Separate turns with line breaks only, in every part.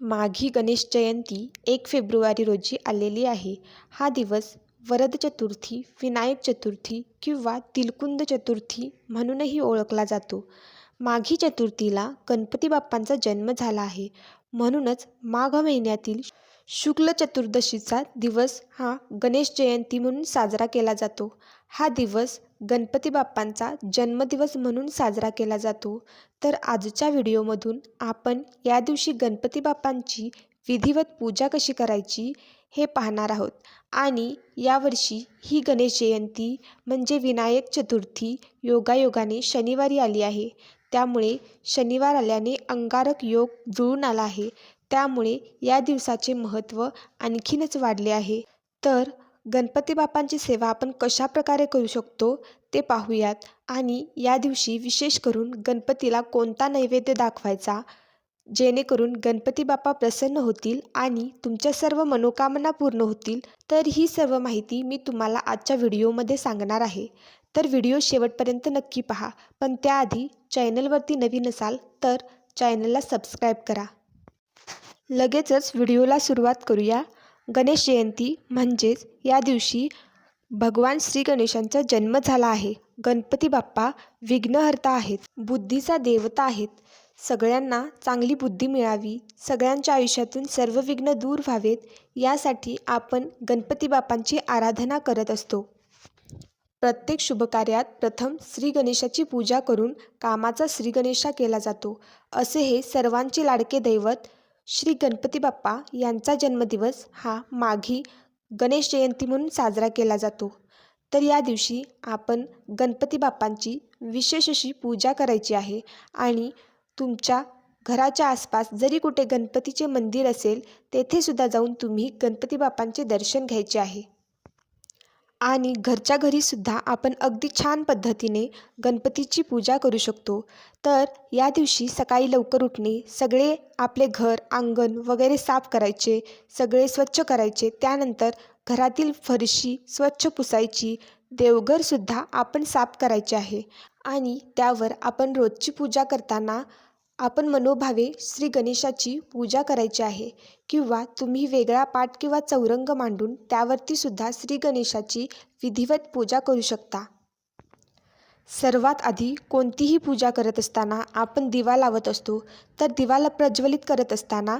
माघी गणेश जयंती एक फेब्रुवारी रोजी आलेली आहे. हा दिवस वरद चतुर्थी विनायक चतुर्थी किंवा तिलकुंद चतुर्थी म्हणूनही ओळखला जातो. माघी चतुर्थीला गणपती बाप्पांचा जन्म झाला आहे. म्हणूनच माघ महिन्यातील शुक्ल चतुर्दशीचा दिवस हा गणेश जयंती म्हणून साजरा केला जातो. हा दिवस गणपती बाप्पांचा जन्मदिवस म्हणून साजरा केला जातो. तर आजच्या व्हिडिओमधून आपण या दिवशी गणपती बाप्पांची विधिवत पूजा कशी करायची हे पाहणार आहोत. आणि यावर्षी ही गणेश जयंती म्हणजे विनायक चतुर्थी योगायोगाने शनिवारी आली आहे. त्यामुळे शनिवार आल्याने अंगारक योग जुळून आला आहे. त्यामुळे या दिवसाचे महत्त्व आणखीनच वाढले आहे. तर गणपती बाप्पांची सेवा आपण कशा प्रकारे करू शकतो ते पाहूयात आणि या दिवशी विशेष करून गणपतीला कोणता नैवेद्य दाखवायचा जेणेकरून गणपती बाप्पा प्रसन्न होतील आणि तुमच्या सर्व मनोकामना पूर्ण होतील तर ही सर्व माहिती मी तुम्हाला आजच्या व्हिडिओमध्ये सांगणार आहे. तर व्हिडिओ शेवटपर्यंत नक्की पहा. पण त्याआधी चॅनलवरती नवीन असाल तर चॅनलला सबस्क्राईब करा. लगेचच व्हिडिओला सुरुवात करूया. गणेश जयंती म्हणजेच या दिवशी भगवान श्री गणेशांचा जन्म झाला आहे. गणपती बाप्पा विघ्नहर्ता आहेत. बुद्धीचा देवता आहेत. सगळ्यांना चांगली बुद्धी मिळावी. सगळ्यांच्या आयुष्यातून सर्व विघ्न दूर व्हावेत. यासाठी आपण गणपती बाप्पांची आराधना करत असतो. प्रत्येक शुभकार्यात प्रथम श्री गणेशाची पूजा करून कामाचा श्री गणेशा केला जातो. असे हे सर्वांचे लाडके दैवत श्री गणपती बाप्पा यांचा जन्मदिवस हा माघी गणेश जयंती म्हणून साजरा केला जातो. तर या दिवशी आपण गणपती बाप्पांची विशेष अशी पूजा करायची आहे आणि तुमच्या घराच्या आसपास जरी कुठे गणपतीचे मंदिर असेल तेथेसुद्धा जाऊन तुम्ही गणपती बाप्पांचे दर्शन घ्यायचे आहे. आणि घरच्या घरीसुद्धा आपण अगदी छान पद्धतीने गणपतीची पूजा करू शकतो. तर या दिवशी सकाळी लवकर उठणे सगळे आपले घर अंगण वगैरे साफ करायचे सगळे स्वच्छ करायचे त्यानंतर घरातील फरशी स्वच्छ पुसायची देवघरसुद्धा आपण साफ करायचे आहे. आणि त्यावर आपण रोजची पूजा करताना आपण मनोभावे श्री गणेशाची पूजा करायची आहे किंवा तुम्ही वेगळा पाठ किंवा चौरंग मांडून त्यावरती सुद्धा श्री गणेशाची विधिवत पूजा करू शकता. सर्वात आधी कोणतीही पूजा करत असताना आपण दिवा लावत असतो तर दिवाला प्रज्वलित करत असताना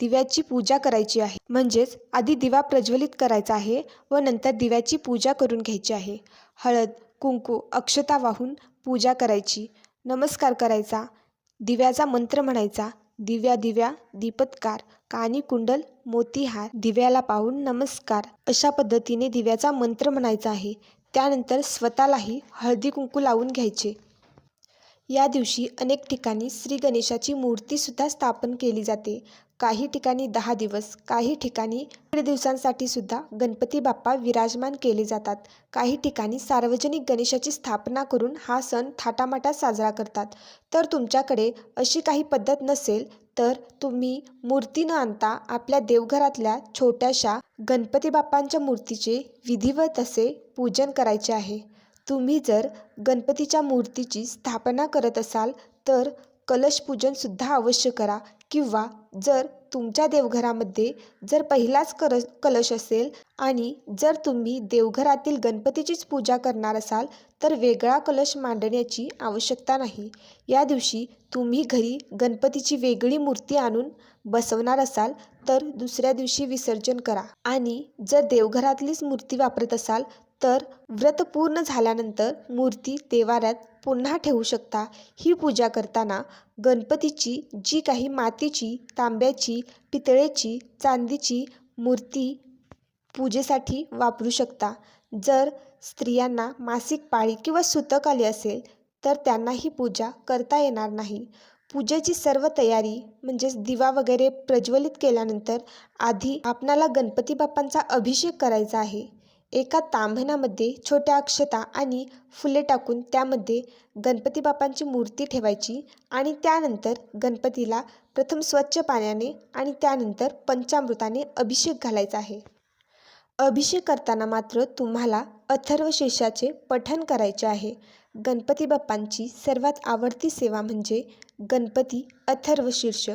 दिव्याची पूजा करायची आहे. म्हणजेच आधी दिवा प्रज्वलित करायचा आहे व नंतर दिव्याची पूजा करून घ्यायची आहे. हळद कुंकू अक्षता वाहून पूजा करायची. नमस्कार करायचा. दिव्याचा मंत्र म्हणायचा दिव्या दिव्या दीपत्कार कानी कुंडल मोतीहार दिव्याला पाहून नमस्कार अशा पद्धतीने दिव्याचा मंत्र म्हणायचा आहे. त्यानंतर स्वतःलाही हळदी कुंकू लावून घ्यायचे. या दिवशी अनेक ठिकाणी श्री गणेशाची मूर्तीसुद्धा स्थापन केली जाते. काही ठिकाणी दहा दिवस काही ठिकाणी दीड दिवसांसाठी सुद्धा गणपती बाप्पा विराजमान केले जातात. काही ठिकाणी सार्वजनिक गणेशाची स्थापना करून हा सण थाटामाटात साजरा करतात. तर तुमच्याकडे अशी काही पद्धत नसेल तर तुम्ही मूर्ती न आणता आपल्या देवघरातल्या छोट्याशा गणपती बाप्पांच्या मूर्तीचे विधिवत असे पूजन करायचे आहे. तुम्ही जर गणपतीच्या मूर्तीची स्थापना करत असाल तर कलशपूजनसुद्धा अवश्य करा. किंवा जर तुमच्या देवघरामध्ये जर पहिलाच कर कलश असेल आणि जर तुम्ही देवघरातील गणपतीचीच पूजा करणार असाल तर वेगळा कलश मांडण्याची आवश्यकता नाही. या दिवशी तुम्ही घरी गणपतीची वेगळी मूर्ती आणून बसवणार असाल तर दुसऱ्या दिवशी विसर्जन करा. आणि जर देवघरातलीच मूर्ती वापरत असाल तर व्रत पूर्ण झाल्यानंतर मूर्ती देवाऱ्यात पुन्हा ठेवू शकता. ही पूजा करताना गणपतीची जी काही मातीची तांब्याची पितळेची चांदीची मूर्ती पूजेसाठी वापरू शकता. जर स्त्रियांना मासिक पाळी किंवा सुतक आली असेल तर त्यांना ही पूजा करता येणार नाही. पूजेची सर्व तयारी म्हणजेच दिवा वगैरे प्रज्वलित केल्यानंतर आधी आपणाला गणपती बाप्पांचा अभिषेक करायचा आहे. एका तांभणामध्ये छोट्या अक्षता आणि फुले टाकून त्यामध्ये गणपती बाप्पांची मूर्ती ठेवायची आणि त्यानंतर गणपतीला प्रथम स्वच्छ पाण्याने आणि त्यानंतर पंचामृताने अभिषेक घालायचा आहे. अभिषेक करताना मात्र तुम्हाला अथर्वशीर्षाचे पठण करायचे आहे. गणपती बाप्पांची सर्वात आवडती सेवा म्हणजे गणपती अथर्वशीर्ष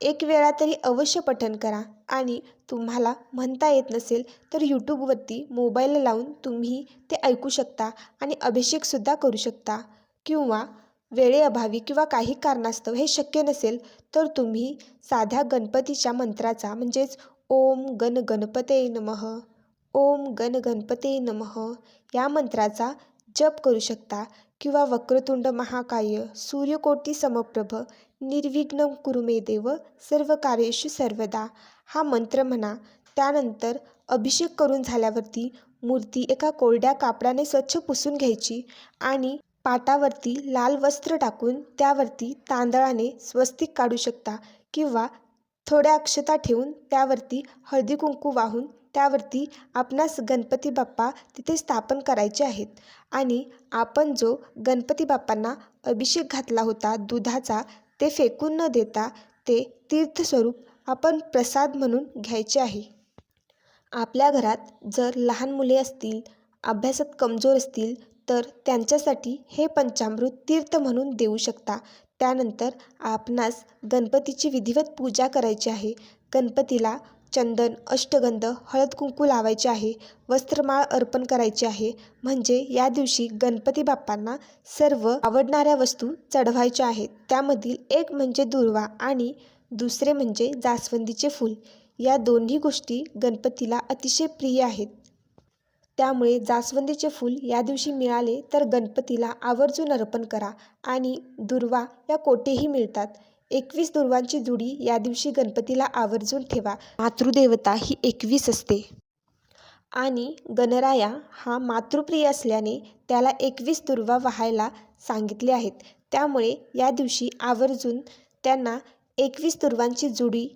एक वेळा तरी अवश्य पठण करा. आणि तुम्हाला म्हणता येत नसेल तर यूट्यूबवरती मोबाईल लावून तुम्ही ते ऐकू शकता आणि अभिषेकसुद्धा करू शकता. किंवा वेळेअभावी किंवा काही कारणास्तव हे शक्य नसेल तर तुम्ही साध्या गणपतीच्या मंत्राचा म्हणजेच ओम गण गणपते नमः ओम गण गणपते नमः या मंत्राचा जप करू शकता. किंवा वक्रतुंड महाकाय सूर्यकोटी समप्रभ निर्विघ्न कुरु मे देव सर्व कार्येषु सर्वदा. हा मंत्र म्हणा त्यानंतर अभिषेक करून झाल्यावरती मूर्ती एका कोरड्या कापडाने स्वच्छ पुसून घ्यायची आणि पाटावरती लाल वस्त्र टाकून त्यावरती तांदळाने स्वस्तिक काढू शकता किंवा थोड्या अक्षता ठेवून त्यावरती हळदी कुंकू वाहून त्यावरती आपणास गणपती बाप्पा तिथे स्थापन करायचे आहेत आणि आपण जो गणपती बाप्पांना अभिषेक घातला होता दुधाचा ते फेकून न देता ते तीर्थस्वरूप आपण प्रसाद म्हणून घ्यायचे आहे. आपल्या घरात जर लहान मुले असतील अभ्यासात कमजोर असतील तर त्यांच्यासाठी हे पंचामृत तीर्थ म्हणून देऊ शकता. त्यानंतर आपणास गणपतीची विधिवत पूजा करायची आहे. गणपतीला चंदन अष्टगंध हळद कुंकू लावायचे आहे वस्त्रमाळ अर्पण करायची आहे. म्हणजे या दिवशी गणपती बाप्पांना सर्व आवडणाऱ्या वस्तू चढवायच्या आहेत. त्यामधील एक म्हणजे दुर्वा आणि दुसरे म्हणजे जास्वंदीचे फूल. या दोन्ही गोष्टी गणपतीला अतिशय प्रिय आहेत. त्यामुळे जास्वंदीचे फूल या दिवशी मिळाले तर गणपतीला आवर्जून अर्पण करा आणि दुर्वा या कोठेही मिळतात. एकवीस दुर्वांची जुडी या दिवशी गणपतीला आवर्जून ठेवा. मातृदेवता ही एकवीस असते. आणि गणराया हा मातृप्रिय असल्याने त्याला एकवीस दुर्वा वाहायला सांगितले आहेत. त्यामुळे या दिवशी आवर्जून त्यांना एकवीस दुर्वांची जुडी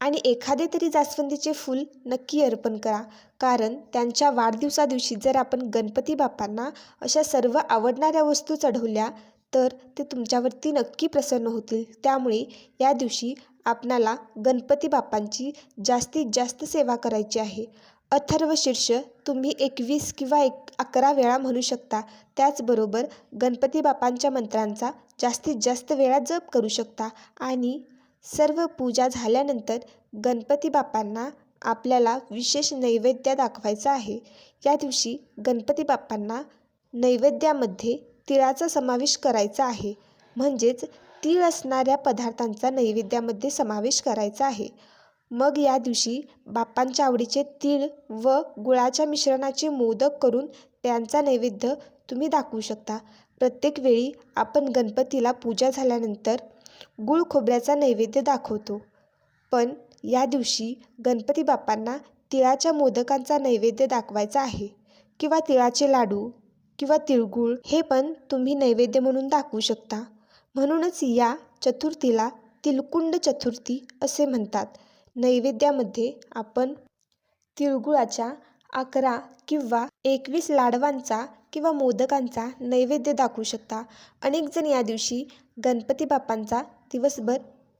आणि एखादे तरी जास्वंदीचे फूल नक्की अर्पण करा. कारण त्यांच्या वाढदिवसा दिवशी जर आपण गणपती बाप्पांना अशा सर्व आवडणाऱ्या वस्तू चढवल्या तर ते तुमच्यावरती नक्की प्रसन्न होतील. त्यामुळे या दिवशी आपणाला गणपती बाप्पांची जास्तीत जास्त सेवा करायची आहे. अथर्व शीर्ष तुम्ही एकवीस किंवा एक अकरा वेळा म्हणू शकता. त्याचबरोबर गणपती बाप्पांच्या मंत्रांचा जास्तीत जास्त वेळा जप करू शकता. आणि सर्व पूजा झाल्यानंतर गणपती बाप्पांना आपल्याला विशेष नैवेद्य दाखवायचा आहे. या दिवशी गणपती बाप्पांना नैवेद्यामध्ये तिळाचा समावेश करायचा आहे. म्हणजेच तीळ असणाऱ्या पदार्थांचा नैवेद्यामध्ये समावेश करायचा आहे. मग या दिवशी बाप्पांच्या आवडीचे तीळ व गुळाच्या मिश्रणाचे मोदक करून त्यांचा नैवेद्य तुम्ही दाखवू शकता. प्रत्येक वेळी आपण गणपतीला पूजा झाल्यानंतर गुळ खोबऱ्याचा नैवेद्य दाखवतो. पण या दिवशी गणपती बाप्पांना तिळाच्या मोदकांचा नैवेद्य दाखवायचा आहे किंवा तिळाचे लाडू किंवा तिळगुळ हे पण तुम्ही नैवेद्य म्हणून दाखवू शकता. म्हणूनच या चतुर्थीला तिलकुंड चतुर्थी असे म्हणतात. नैवेद्यामध्ये आपण तिळगुळाच्या अकरा किंवा एकवीस लाडवांचा किंवा मोदकांचा नैवेद्य दाखवू शकता. अनेकजण या दिवशी गणपती बाप्पांचा दिवसभर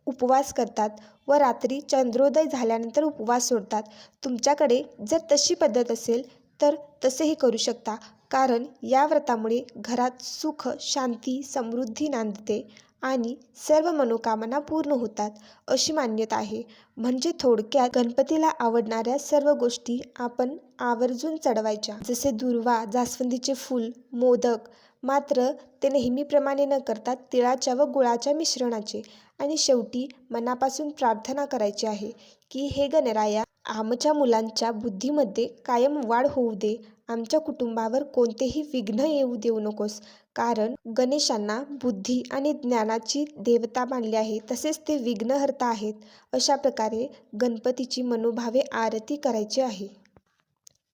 उपवास करतात व रात्री चंद्रोदय झाल्यानंतर उपवास सोडतात. तुमच्याकडे जर तशी पद्धत असेल तर तसेही करू शकता. कारण या व्रतामुळे घरात सुख शांती समृद्धी नांदते आणि सर्व मनोकामना पूर्ण होतात अशी मान्यता आहे. म्हणजे थोडक्यात गणपतीला आवडणाऱ्या सर्व गोष्टी आपण आवर्जून चढवायच्या. जसे दुर्वा जास्वंदीचे फूल मोदक मात्र ते नेहमीप्रमाणे न करता तिळाच्या व गुळाच्या मिश्रणाचे. आणि शेवटी मनापासून प्रार्थना करायची आहे की हे गणराया आमच्या मुलांच्या बुद्धीमध्ये कायम वाढ होऊ दे. आमच्या कुटुंबावर कोणतेही विघ्न येऊ देऊ नकोस. कारण गणेशांना बुद्धी आणि ज्ञानाची देवता मानली आहे तसेच ते विघ्नहर्ता आहेत. अशा प्रकारे गणपतीची मनोभावे आरती करायची आहे.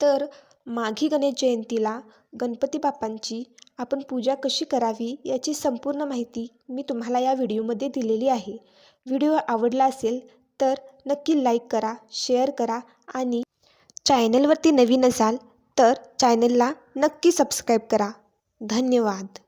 तर माघी गणेश जयंतीला गणपती बाप्पांची आपण पूजा कशी करावी याची संपूर्ण माहिती मी तुम्हाला या व्हिडिओमध्ये दिलेली आहे. व्हिडिओ आवडला असेल तर नक्की लाईक करा शेअर करा आणि चॅनलवरती नवीन असाल तर चॅनलला नक्की सबस्क्राईब करा. धन्यवाद.